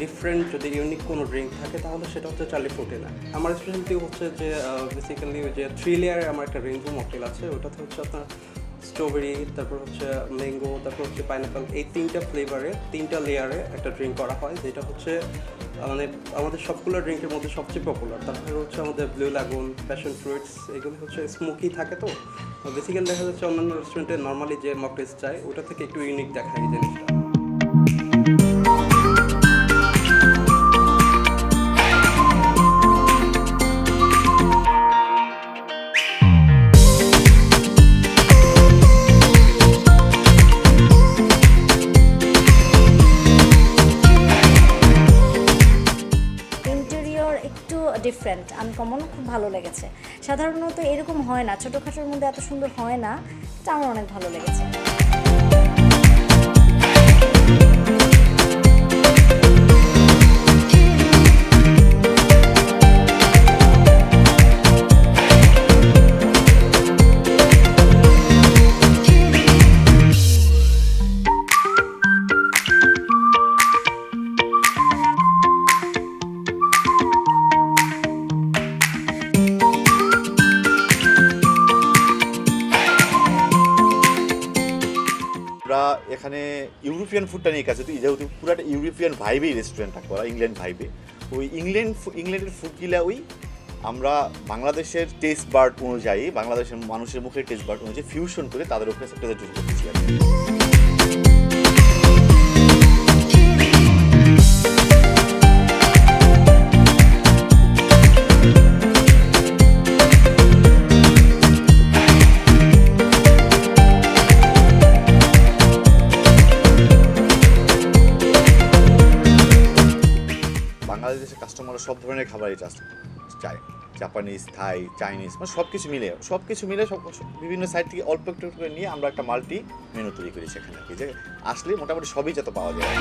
Different যদি unique কোনো drink থাকে, তাহলে সেটা হচ্ছে চার্লি ফ্রুটে না। আমার স্পেশালিটি হচ্ছে যে বেসিক্যালি ওই যে থ্রি লেয়ারে আমার একটা রেইনবো মকটেল আছে। ওটাতে হচ্ছে আপনার স্ট্রবেরি তারপর হচ্ছে ম্যাঙ্গো তারপর হচ্ছে পাইনাপেল এই তিনটা ফ্লেভারে তিনটা লেয়ারে একটা ড্রিঙ্ক করা হয়, যেটা হচ্ছে মানে আমাদের সবগুলো ড্রিঙ্কের মধ্যে সবচেয়ে পপুলার তারপরে হচ্ছে আমাদের ব্লু লাগুন প্যাশন ফ্রুটস এগুলো হচ্ছে স্মোকি থাকে তো। বেসিক্যালি দেখা যাচ্ছে অন্যান্য রেস্টুরেন্টে নর্মালি যে মকটেলস চাই ওটা থেকে একটু ইউনিক দেখায় এই জিনিসটা। ডিফারেন্ট আনকমন খুব ভালো লেগেছে। সাধারণত এরকম হয় না, ছোটোখাটোর মধ্যে এত সুন্দর হয় না এটা আমার অনেক ভালো লেগেছে। আমরা এখানে ইউরোপিয়ান ফুডটা নিয়ে কাছে যেহেতু পুরাটা ইউরোপিয়ান ভাইবেই রেস্টুরেন্টটা করা ইংল্যান্ড ভাইবে ওই ইংল্যান্ড ইংল্যান্ডের ফুডগুলা ওই আমরা বাংলাদেশের টেস্ট বার্ড অনুযায়ী, বাংলাদেশের মানুষের মুখের টেস্ট বার্ড অনুযায়ী ফিউশন করে তাদের উপরে প্রেজেন্টেশন করতেছি আর কি। দেশের কাস্টমাররা সব ধরনের খাবারই চায়। জাপানিজ থাই চাইনিজ মানে সব কিছু মিলে সব কিছু মিলে সব বিভিন্ন সাইড থেকে অল্প একটু করে নিয়ে আমরা একটা মাল্টি মেনু তৈরি করি সেখানে। যে আসলে মোটামুটি সবই যত পাওয়া যায়।